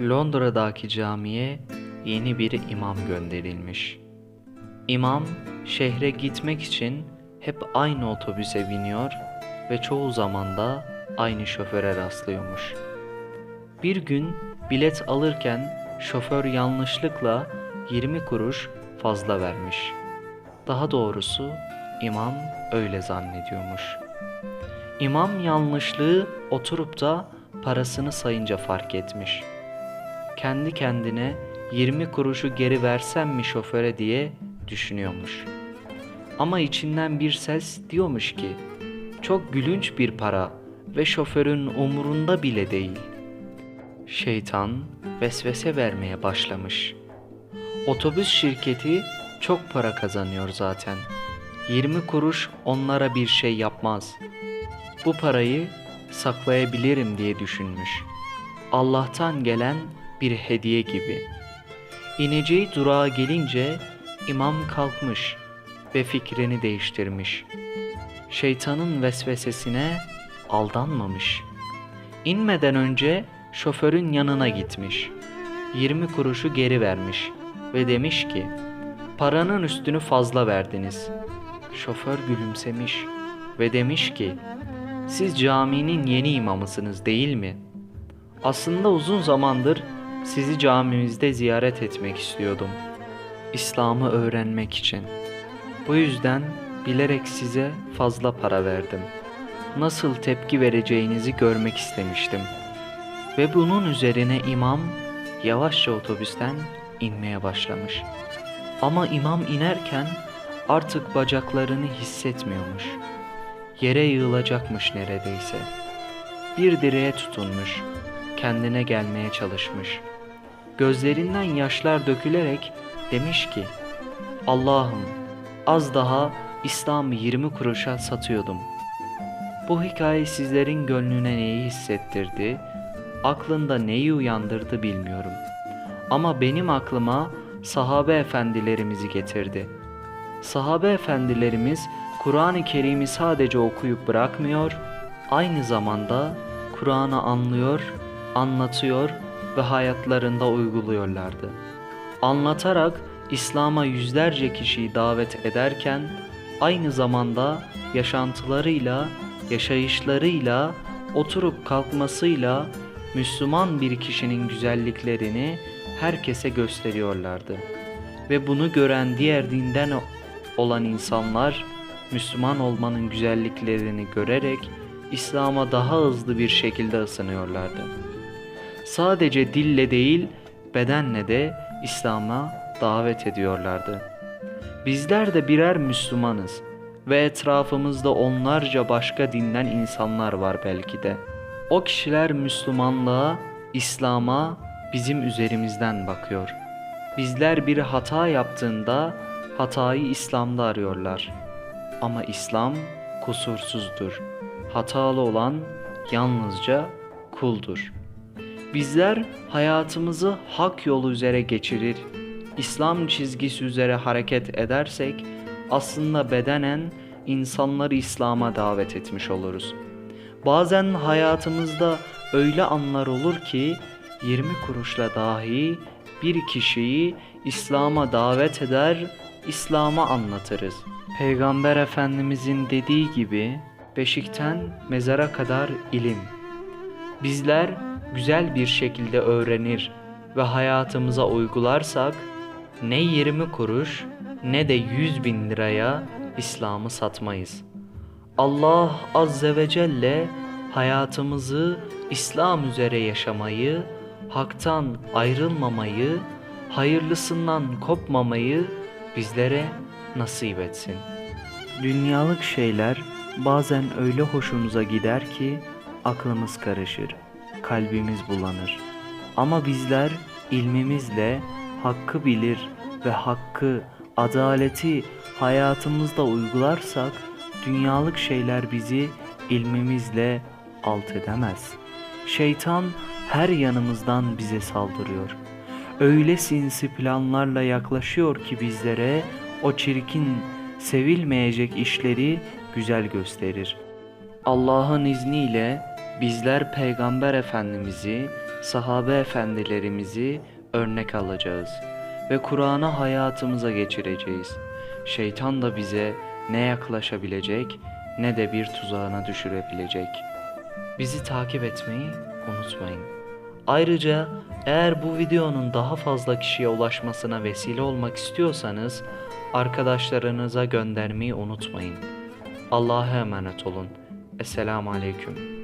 Londra'daki camiye yeni bir imam gönderilmiş. İmam şehre gitmek için hep aynı otobüse biniyor ve çoğu zaman da aynı şoföre rastlıyormuş. Bir gün bilet alırken şoför yanlışlıkla 20 kuruş fazla vermiş. Daha doğrusu imam öyle zannediyormuş. İmam yanlışlığı oturup da parasını sayınca fark etmiş. Kendi kendine 20 kuruşu geri versem mi şoföre diye düşünüyormuş. Ama içinden bir ses diyormuş ki çok gülünç bir para ve şoförün umurunda bile değil. Şeytan vesvese vermeye başlamış. Otobüs şirketi çok para kazanıyor zaten. 20 kuruş onlara bir şey yapmaz. Bu parayı saklayabilirim diye düşünmüş. Allah'tan gelen bir hediye gibi. İneceği durağa gelince imam kalkmış ve fikrini değiştirmiş. Şeytanın vesvesesine aldanmamış. İnmeden önce şoförün yanına gitmiş. 20 kuruşu geri vermiş ve demiş ki paranın üstünü fazla verdiniz. Şoför gülümsemiş ve demiş ki siz caminin yeni imamısınız değil mi? Aslında uzun zamandır sizi camimizde ziyaret etmek istiyordum. İslam'ı öğrenmek için. Bu yüzden bilerek size fazla para verdim. Nasıl tepki vereceğinizi görmek istemiştim. Ve bunun üzerine imam yavaşça otobüsten inmeye başlamış. Ama imam inerken artık bacaklarını hissetmiyormuş. Yere yığılacakmış neredeyse. Bir direğe tutunmuş, kendine gelmeye çalışmış. Gözlerinden yaşlar dökülerek demiş ki, Allah'ım az daha İslam'ı 20 kuruşa satıyordum. Bu hikaye sizlerin gönlüne neyi hissettirdi, aklında neyi uyandırdı bilmiyorum. Ama benim aklıma sahabe efendilerimizi getirdi. Sahabe efendilerimiz Kur'an-ı Kerim'i sadece okuyup bırakmıyor, aynı zamanda Kur'an'ı anlıyor, anlatıyor ve hayatlarında uyguluyorlardı. Anlatarak İslam'a yüzlerce kişiyi davet ederken aynı zamanda yaşantılarıyla, yaşayışlarıyla, oturup kalkmasıyla Müslüman bir kişinin güzelliklerini herkese gösteriyorlardı. Ve bunu gören diğer dinden olan insanlar Müslüman olmanın güzelliklerini görerek İslam'a daha hızlı bir şekilde ısınıyorlardı. Sadece dille değil, bedenle de İslam'a davet ediyorlardı. Bizler de birer Müslümanız ve etrafımızda onlarca başka dinden insanlar var belki de. O kişiler Müslümanlığa, İslam'a bizim üzerimizden bakıyor. Bizler bir hata yaptığında hatayı İslam'da arıyorlar. Ama İslam kusursuzdur. Hatalı olan yalnızca kuldur. Bizler hayatımızı hak yolu üzere geçirir, İslam çizgisi üzere hareket edersek aslında bedenen insanları İslam'a davet etmiş oluruz. Bazen hayatımızda öyle anlar olur ki 20 kuruşla dahi bir kişiyi İslam'a davet eder, İslam'a anlatırız. Peygamber Efendimizin dediği gibi beşikten mezara kadar ilim. Bizler güzel bir şekilde öğrenir ve hayatımıza uygularsak ne 20 kuruş ne de 100 bin liraya İslam'ı satmayız. Allah Azze ve Celle hayatımızı İslam üzere yaşamayı, haktan ayrılmamayı, hayırlısından kopmamayı bizlere nasip etsin. Dünyalık şeyler bazen öyle hoşumuza gider ki aklımız karışır, kalbimiz bulanır. Ama bizler ilmimizle hakkı bilir ve hakkı, adaleti hayatımızda uygularsak dünyalık şeyler bizi ilmimizle alt edemez. Şeytan her yanımızdan bize saldırıyor. Öyle sinsi planlarla yaklaşıyor ki bizlere o çirkin, sevilmeyecek işleri güzel gösterir. Allah'ın izniyle bizler Peygamber Efendimiz'i sahabe efendilerimizi örnek alacağız ve Kur'an'ı hayatımıza geçireceğiz. Şeytan da bize ne yaklaşabilecek ne de bir tuzağına düşürebilecek. Bizi takip etmeyi unutmayın. Ayrıca eğer bu videonun daha fazla kişiye ulaşmasına vesile olmak istiyorsanız arkadaşlarınıza göndermeyi unutmayın. Allah'a emanet olun. Esselamu Aleyküm.